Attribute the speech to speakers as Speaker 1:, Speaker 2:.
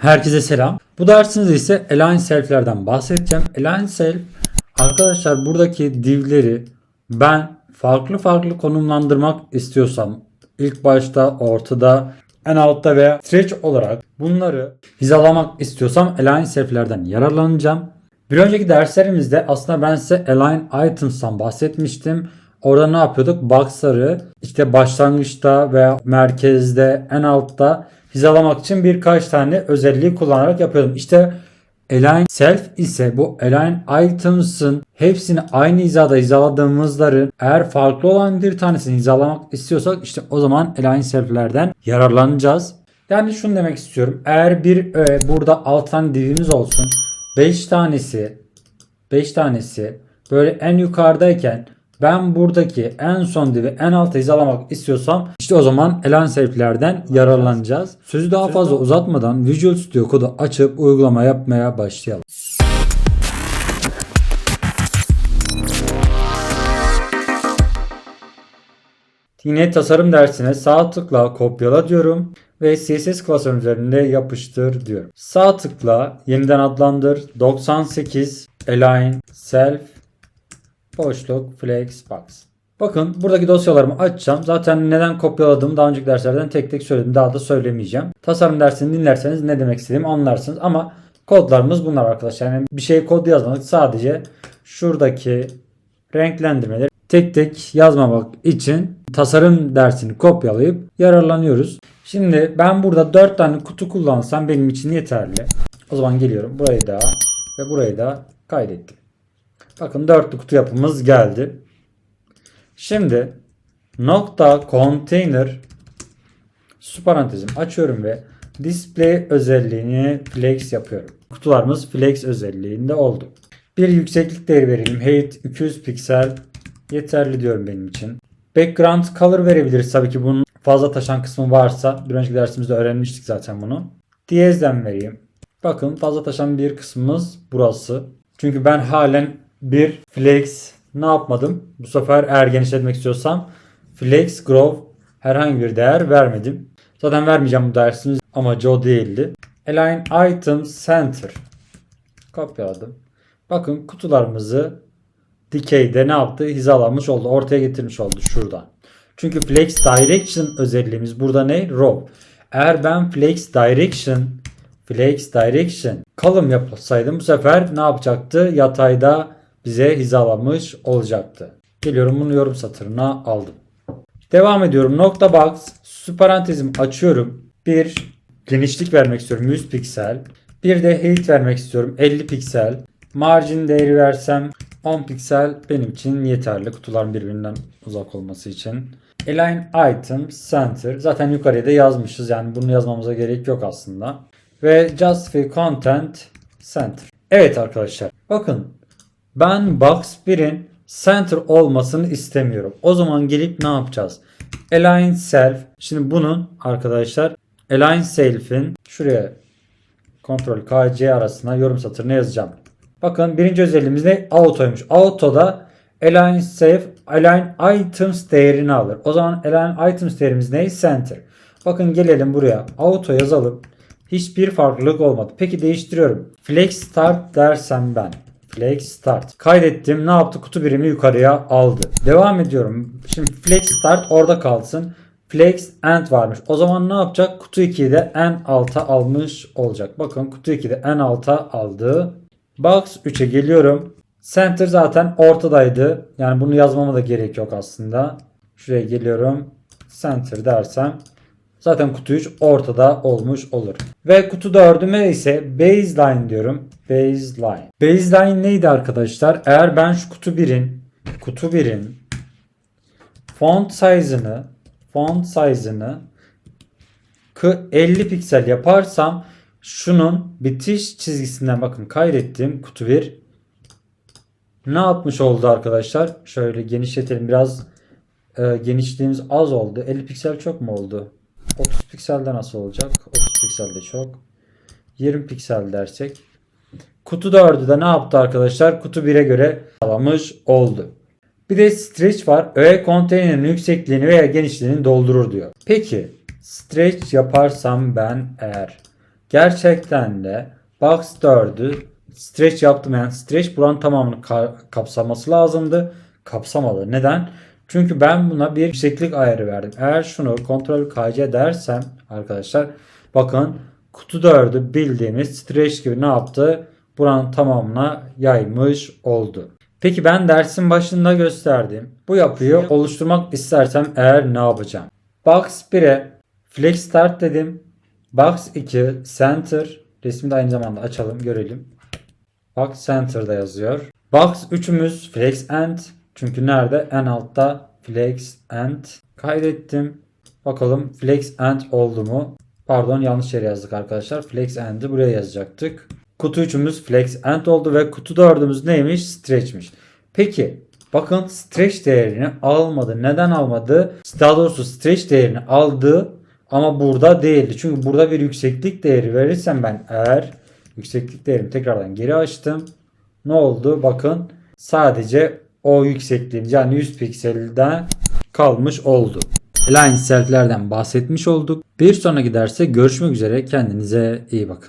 Speaker 1: Herkese selam. Bu dersimizde ise Align Self'lerden bahsedeceğim. Align Self arkadaşlar buradaki divleri ben farklı farklı konumlandırmak istiyorsam ilk başta, ortada, en altta veya stretch olarak bunları hizalamak istiyorsam Align Self'lerden yararlanacağım. Bir önceki derslerimizde aslında ben size Align Items'tan bahsetmiştim. Orada ne yapıyorduk? Box'ları işte başlangıçta veya merkezde, en altta hizalamak için birkaç tane özelliği kullanarak yapıyordum. İşte Align Self ise bu Align Items'ın hepsini aynı hizada hizaladığımızların eğer farklı olan bir tanesini hizalamak istiyorsak işte o zaman Align Self'lerden yararlanacağız. Yani şunu demek istiyorum. Eğer bir öğe burada 6 tane divimiz olsun. 5 tanesi 5 tanesi böyle en yukarıdayken ben buradaki en son divi en alta hizalamak istiyorsam işte o zaman Elan Self'lerden yararlanacağız. Sözü daha fazla uzatmadan Visual Studio kodu açıp uygulama yapmaya başlayalım. Yine tasarım dersine sağ tıkla kopyala diyorum ve CSS klasörün üzerinde yapıştır diyorum. Sağ tıkla yeniden adlandır 98 align self boşluk flex box. Bakın buradaki dosyalarımı açacağım. Zaten neden kopyaladığımı daha önceki derslerden tek tek söyledim. Daha da söylemeyeceğim. Tasarım dersini dinlerseniz ne demek istediğimi anlarsınız. Ama kodlarımız bunlar arkadaşlar. Yani bir şey kod yazmadık. Sadece şuradaki renklendirmeleri tek tek yazmamak için tasarım dersini kopyalayıp yararlanıyoruz. Şimdi ben burada 4 tane kutu kullansam benim için yeterli. O zaman geliyorum. Burayı da ve burayı da kaydettim. Bakın dörtlü kutu yapımız geldi. Şimdi nokta container su parantezim açıyorum ve display özelliğini flex yapıyorum. Kutularımız flex özelliğinde oldu. Bir yükseklik değeri verelim. Height 200 piksel yeterli diyorum benim için. Background color verebiliriz tabii ki bunun fazla taşan kısmı varsa. Bir önceki dersimizde öğrenmiştik zaten bunu. Diyezden vereyim. Bakın fazla taşan bir kısmımız burası. Çünkü ben halen bir flex ne yapmadım? Bu sefer eğer genişletmek istiyorsam flex grow herhangi bir değer vermedim. Zaten vermeyeceğim bu dersimiz amacı o değildi. Align item center kopyaladım. Bakın kutularımızı dikeyde ne yaptı? Hizalamış oldu. Ortaya getirmiş oldu şuradan. Çünkü flex direction özelliğimiz burada ne? Row. Eğer ben flex direction flex direction column yapsaydım bu sefer ne yapacaktı? Yatayda bize hizalamış olacaktı. Geliyorum bunu yorum satırına aldım. Devam ediyorum. Nokta box su parantezim açıyorum. Bir genişlik vermek istiyorum 100 piksel. Bir de height vermek istiyorum 50 piksel. Margin değeri versem 10 piksel benim için yeterli. Kutuların birbirinden uzak olması için. Align item center. Zaten yukarıya da yazmışız. Yani bunu yazmamıza gerek yok aslında. Ve justify content center. Evet arkadaşlar. Bakın ben box 1'in center olmasını istemiyorum. O zaman gelip ne yapacağız? Align self. Şimdi bunun arkadaşlar align self'in şuraya kontrol KC arasına yorum satırına yazacağım. Bakın birinci özelliğimiz ne? Auto'ymuş. Auto'da align self align items değerini alır. O zaman align items değerimiz ne? Center. Bakın gelelim buraya. Auto yazalım. Hiçbir farklılık olmadı. Peki değiştiriyorum. Flex start dersem ben. Flex start. Kaydettim. Ne yaptı? Kutu birimi yukarıya aldı. Devam ediyorum. Şimdi flex start orada kalsın. Flex end varmış. O zaman ne yapacak? Kutu 2'yi de en alta almış olacak. Bakın kutu 2'de en alta aldı. Box 3'e geliyorum. Center zaten ortadaydı. Yani bunu yazmama da gerek yok aslında. Şuraya geliyorum. Center dersem zaten kutu 3 ortada olmuş olur. Ve kutu 4'üme ise baseline diyorum. Baseline. Baseline neydi arkadaşlar? Eğer ben şu kutu 1'in kutu 1'in font size'ını font size'ını 50 piksel yaparsam şunun bitiş çizgisinden bakın kaydettim kutu 1 ne yapmış oldu arkadaşlar? Şöyle genişletelim biraz e, genişliğimiz az oldu. 50 piksel çok mu oldu? 30 pikselde nasıl olacak? 30 pikselde çok. 20 piksel dersek. Kutu 4'ü de ne yaptı arkadaşlar? Kutu 1'e göre sağlamış oldu. Bir de stretch var. Öğe konteynerin yüksekliğini veya genişliğini doldurur diyor. Peki stretch yaparsam ben eğer gerçekten de box 4'ü stretch yaptım. Yani stretch buranın tamamını ka- kapsaması lazımdı. Kapsamadı. Neden? Çünkü ben buna bir yükseklik ayarı verdim. Eğer şunu kontrol KC dersem arkadaşlar bakın kutu 4'ü bildiğimiz stretch gibi ne yaptı? Buranın tamamına yaymış oldu. Peki ben dersin başında gösterdiğim bu yapıyı oluşturmak istersem eğer ne yapacağım? Box 1'e flex start dedim. Box 2 center resmi de aynı zamanda açalım görelim. Box center'da yazıyor. Box 3'ümüz flex end. Çünkü nerede? En altta flex end. Kaydettim. Bakalım flex end oldu mu? Pardon yanlış yere yazdık arkadaşlar. Flex end'i buraya yazacaktık. Kutu 3'ümüz flex end oldu ve kutu 4'ümüz neymiş? Stretch'miş. Peki bakın stretch değerini almadı. Neden almadı? Daha doğrusu stretch değerini aldı ama burada değildi. Çünkü burada bir yükseklik değeri verirsem ben eğer yükseklik değerimi tekrardan geri açtım. Ne oldu? Bakın sadece o yüksekliğin yani 100 pikselden kalmış oldu. Align self'lerden bahsetmiş olduk. Bir sonraki derste görüşmek üzere. Kendinize iyi bakın.